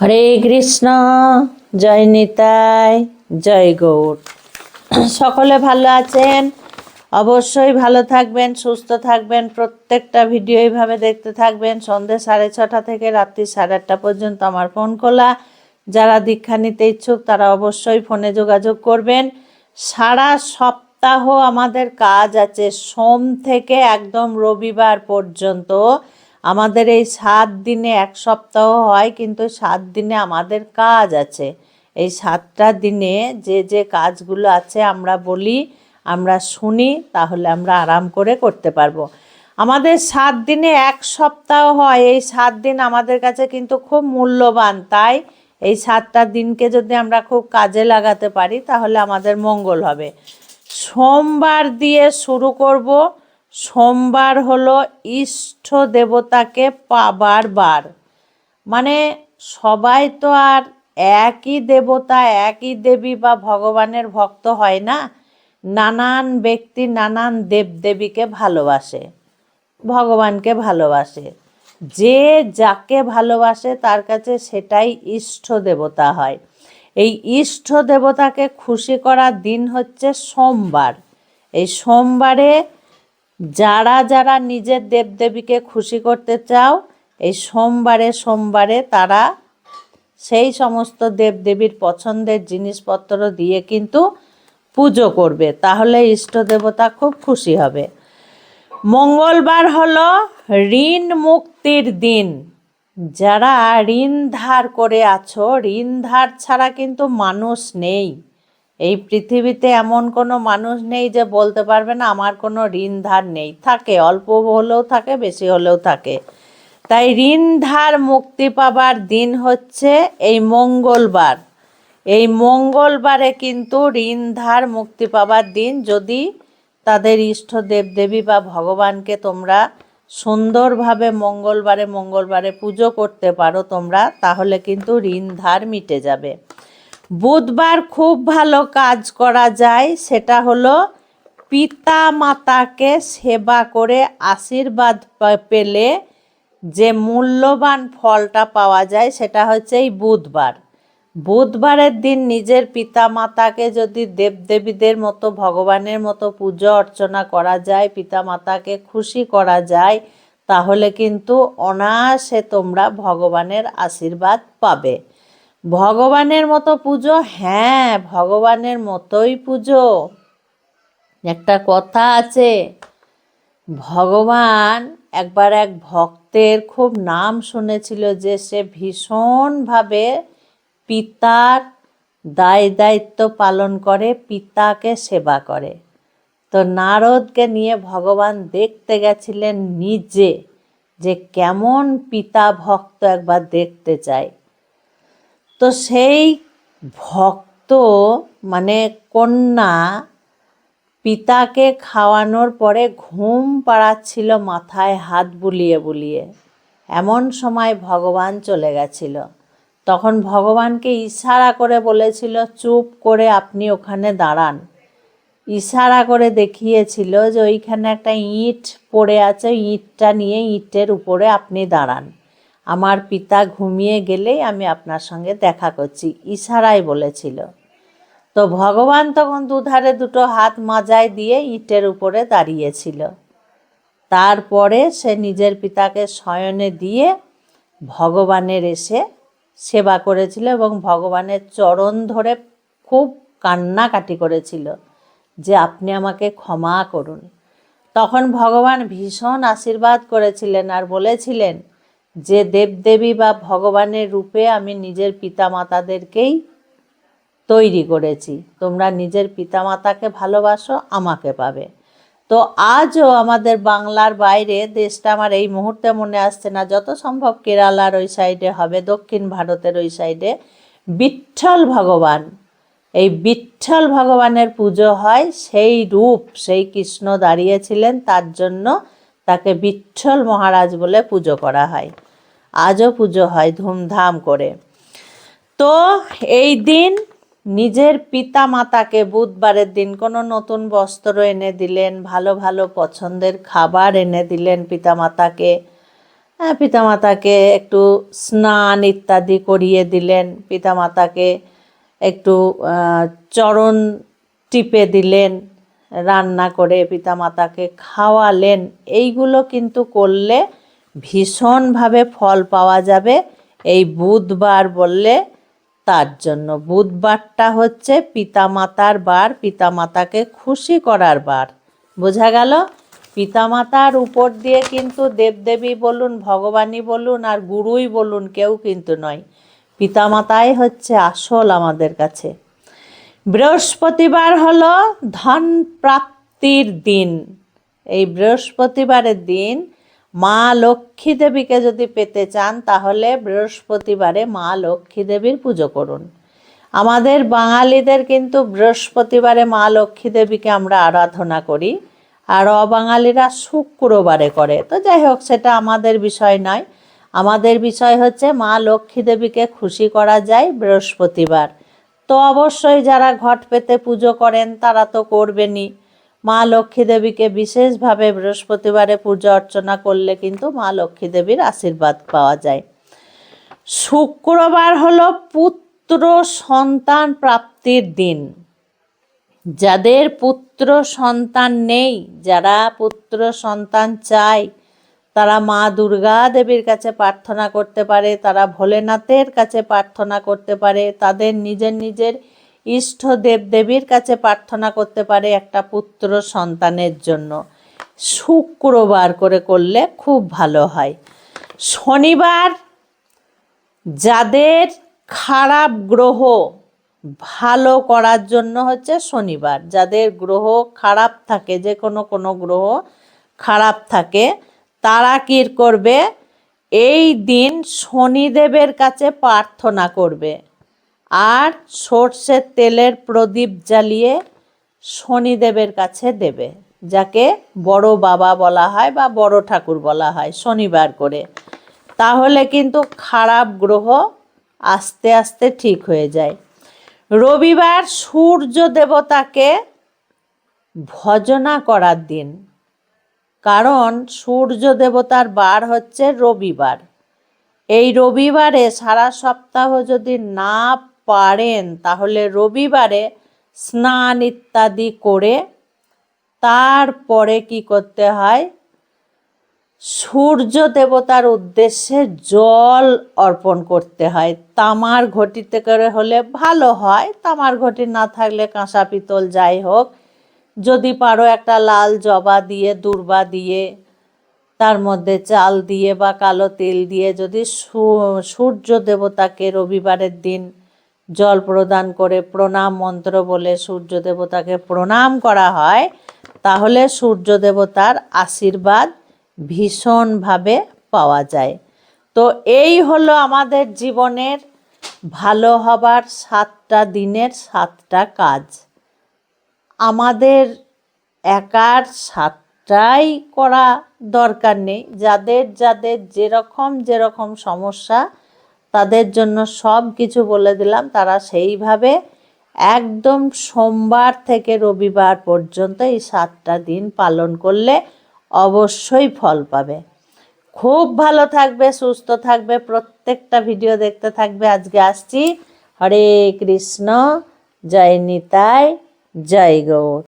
হরে কৃষ্ণ, জয় নিতাই, জয় গৌর। সকলে ভালো আছেন? অবশ্যই ভালো থাকবেন, সুস্থ থাকবেন, প্রত্যেকটা ভিডিও এইভাবে দেখতে থাকবেন। সন্ধ্যে সাড়ে ছটা থেকে রাত্রি সাড়ে আটটা পর্যন্ত আমার ফোন খোলা। যারা দীক্ষা নিতে ইচ্ছুক, তারা অবশ্যই ফোনে যোগাযোগ করবেন। সারা সপ্তাহ আমাদের কাজ আছে, সোম থেকে একদম রবিবার পর্যন্ত। আমাদের এই সাত দিনে এক সপ্তাহ হয়, কিন্তু সাত দিনে আমাদের কাজ আছে। এই সাতটা দিনে যে যে কাজগুলো আছে আমরা বলি, আমরা শুনি, তাহলে আমরা আরাম করে করতে পারব। আমাদের সাত দিনে এক সপ্তাহ হয়, এই সাত দিন আমাদের কাছে কিন্তু খুব মূল্যবান। তাই এই সাতটা দিনকে যদি আমরা খুব কাজে লাগাতে পারি, তাহলে আমাদের মঙ্গল হবে। সোমবার দিয়ে শুরু করব সোমবার হলো ইষ্ট দেবতাকে পাবার বার। মানে সবাই তো আর একই দেবতা, একই দেবী বা ভগবানের ভক্ত হয় না, নানান ব্যক্তি নানান দেবদেবীকে ভালোবাসে, ভগবানকে ভালোবাসে। যে যাকে ভালোবাসে তার কাছে সেটাই ইষ্ট দেবতা হয়। এই ইষ্ট দেবতাকে খুশি করার দিন হচ্ছে সোমবার। এই সোমবারে যারা যারা নিজের দেবদেবীকে খুশি করতে চাও, এই সোমবারে সোমবারে তারা সেই সমস্ত দেবদেবীর পছন্দের জিনিসপত্র দিয়ে কিন্তু পুজো করবে। তাহলে ইষ্ট দেবতা খুব খুশি হবে। মঙ্গলবার হলো ঋণ মুক্তির দিন। যারা ঋণ ধার করে আছো, ঋণ ধার ছাড়া কিন্তু মানুষ নেই। এই পৃথিবীতে এমন কোনো মানুষ নেই যে বলতে পারবে না, আমার কোনো ঋণ ধার নেই। থাকে, অল্প হলেও থাকে, বেশি হলেও থাকে। তাই ঋণ ধার মুক্তি পাবার দিন হচ্ছে এই মঙ্গলবার। এই মঙ্গলবারে কিন্তু ঋণ ধার মুক্তি পাবার দিন যদি তাদের ইষ্ট দেবদেবী বা ভগবানকে তোমরা সুন্দরভাবে মঙ্গলবারে মঙ্গলবারে পুজো করতে পারো তোমরা, তাহলে কিন্তু ঋণ ধার মিটে যাবে। বুধবার খুব ভালো কাজ করা যায়, সেটা হলো পিতা মাতাকে সেবা করে আশীর্বাদ পেলে যে মূল্যবান ফলটা পাওয়া যায়, সেটা হচ্ছে এই বুধবার। বুধবারের দিন নিজের পিতা মাতাকে যদি দেবদেবীদের মতো, ভগবানের মতো পুজো অর্চনা করা যায় পিতা মাতাকে খুশি করা যায়, তাহলে কিন্তু অনায়াসে তোমরা ভগবানের আশীর্বাদ পাবে। ভগবানের মতো পুজো? হ্যাঁ ভগবানের মতোই পুজো। একটা কথা আছে, ভগবান একবার এক ভক্তের খুব নাম শুনেছিল যে সে ভীষণভাবে পিতার দায় দায়িত্ব পালন করে, পিতাকে সেবা করে। তো নারদকে নিয়ে ভগবান দেখতে গেছিলেন নিজে, যে কেমন পিতা ভক্ত একবার দেখতে চায়। তো সেই ভক্ত মানে কন্যা, পিতাকে খাওয়ানোর পরে ঘুম পাড়াচ্ছিল মাথায় হাত বুলিয়ে বুলিয়ে। এমন সময় ভগবান চলে গেছিল। তখন ভগবানকে ইশারা করে বলেছিল, চুপ করে আপনি ওখানে দাঁড়ান। ইশারা করে দেখিয়েছিল যে ওইখানে একটা ইঁট পড়ে আছে, ইঁটটা নিয়ে ইঁটের উপরে আপনি দাঁড়ান। আমার পিতা ঘুমিয়ে গেলেই আমি আপনার সঙ্গে দেখা করছি, ইশারায় বলেছিল। তো ভগবান তখন দুধারে দুটো হাত মাজায় দিয়ে ইটের উপরে দাঁড়িয়েছিল। তারপরে সে নিজের পিতাকে শয়নে দিয়ে ভগবানের এসে সেবা করেছিল এবং ভগবানের চরণ ধরে খুব কান্নাকাটি করেছিল যে আপনি আমাকে ক্ষমা করুন। তখন ভগবান ভীষণ আশীর্বাদ করেছিলেন আর বলেছিলেন যে দেবদেবী বা ভগবানের রূপে আমি নিজের পিতামাতাদেরকেই তৈরি করেছি। তোমরা নিজের পিতামাতাকে ভালোবাসো, আমাকে পাবে। তো আজও আমাদের বাংলার বাইরে দেশটা আমার এই মুহূর্তে মনে আসছে না, যত সম্ভব কেরালার ওই সাইডে হবে, দক্ষিণ ভারতের ওই সাইডে। বিঠ্ঠল ভগবান, এই বিঠ্ঠল ভগবানের পুজো হয়, সেই রূপ, সেই কৃষ্ণ দাঁড়িয়েছিলেন, তার জন্য তাকে বিঠ্ঠল মহারাজ বলে পুজো করা হয়। আজও পুজো হয় ধুমধাম করে। তো এই দিন নিজের পিতা মাতাকে বুধবারের দিন কোনো নতুন বস্ত্র এনে দিলেন ভালো ভালো পছন্দের খাবার এনে দিলেন পিতা মাতাকে হ্যাঁ, পিতামাতাকে একটু স্নান ইত্যাদি করিয়ে দিলেন পিতা মাতাকে একটু চরণ টিপে দিলেন রান্না করে পিতামাতাকে খাওয়ালেন। এইগুলো কিন্তু করলে ভীষণভাবে ফল পাওয়া যাবে। এই বুধবার বললে তার জন্য। বুধবারটা হচ্ছে পিতামাতার বার, পিতামাতাকে খুশি করার বার। বোঝা গেল? পিতামাতার উপর দিয়ে কিন্তু দেবদেবী বলুন, ভগবানই বলুন আর গুরুই বলুন কেউ কিন্তু নয়। পিতামাতাই হচ্ছে আসল আমাদের কাছে। বৃহস্পতিবার হলো ধন প্রাপ্তির দিন। এই বৃহস্পতিবারের দিন মা লক্ষ্মী দেবীকে যদি পেতে চান, তাহলে বৃহস্পতিবারে মা লক্ষ্মী দেবীর পুজো করুন। আমাদের বাঙালিদের কিন্তু বৃহস্পতিবারে মা লক্ষ্মী দেবীকে আমরা আরাধনা করি, আর অবাঙালিরা শুক্রবারে করে। তো যাই হোক, সেটা আমাদের বিষয় নয়। আমাদের বিষয় হচ্ছে মা লক্ষ্মী দেবীকে খুশি করা যায় বৃহস্পতিবার। তো অবশ্যই যারা ঘট পেতে পুজো করেন, তারা তো করবেনই। মা লক্ষ্মী দেবীকে বিশেষভাবে বৃহস্পতিবারে পূজা অর্চনা করলে কিন্তু মা লক্ষ্মী দেবীর আশীর্বাদ পাওয়া যায়। শুক্রবার হলো পুত্র সন্তান প্রাপ্তির দিন। যাদের পুত্র সন্তান নেই, যারা পুত্র সন্তান চায়, তারা মা দুর্গা দেবীর কাছে প্রার্থনা করতে পারে, তারা ভোলেনাথের কাছে প্রার্থনা করতে পারে, তাদের নিজের নিজের ইষ্ট দেব দেবীর কাছে প্রার্থনা করতে পারে একটা পুত্র সন্তানের জন্য। শুক্রবার করে করলে খুব ভালো হয়। শনিবার যাদের খারাপ গ্রহ ভালো করার জন্য হচ্ছে শনিবার। যাদের গ্রহ খারাপ থাকে, যে কোনো কোনো গ্রহ খারাপ থাকে, তারা কী করবে? এই দিন শনিদেবের কাছে প্রার্থনা করবে। আর সর্ষের তেলের প্রদীপ জ্বালিয়ে শনিদেবের কাছে দেবে, যাকে বড় বাবা বলা হয় বা বড় ঠাকুর বলা হয় শনিবার করে। তাহলে কিন্তু খারাপ গ্রহ আস্তে আস্তে ঠিক হয়ে যায়। রবিবার সূর্য দেবতাকে ভজনা করার দিন, কারণ সূর্য দেবতার বার হচ্ছে রবিবার। এই রবিবারে সারা সপ্তাহ যদি না পারেন। তাহলে রবিবারে স্নান ইত্যাদি করে তারপরে কি করতে হয়? সূর্য দেবতার উদ্দেশ্যে জল অর্পণ করতে হয়। তামার ঘটিতে করে হলে ভালো হয়। তামার ঘটি না থাকলে কাঁসা পিতল যাই হোক। যদি পারো একটা লাল জবা দিয়ে, দুর্বা দিয়ে, তার মধ্যে চাল দিয়ে বা কালো তেল দিয়ে যদি সূর্য দেবতাকে রবিবারের দিন জল প্রদান করে প্রণাম মন্ত্র বলে সূর্য দেবতাকে প্রণাম করা হয়, তাহলে সূর্য দেবতার আশীর্বাদ ভীষণভাবে পাওয়া যায়। তো এই হলো আমাদের জীবনের ভালো হবার সাতটা দিনের সাতটা কাজ। আমাদের একার সাতটাই করা দরকার নেই। যাদের যাদের যেরকম যেরকম সমস্যা তাদের জন্য সব কিছু বলে দিলাম। তারা সেইভাবে একদম সোমবার থেকে রবিবার পর্যন্ত এই সাতটা দিন পালন করলে অবশ্যই ফল পাবে। খুব ভালো থাকবে, সুস্থ থাকবে, প্রত্যেকটা ভিডিও দেখতে থাকবে। আজকে আসছি। হরে কৃষ্ণ, জয় নিতাই, জয় গৌর।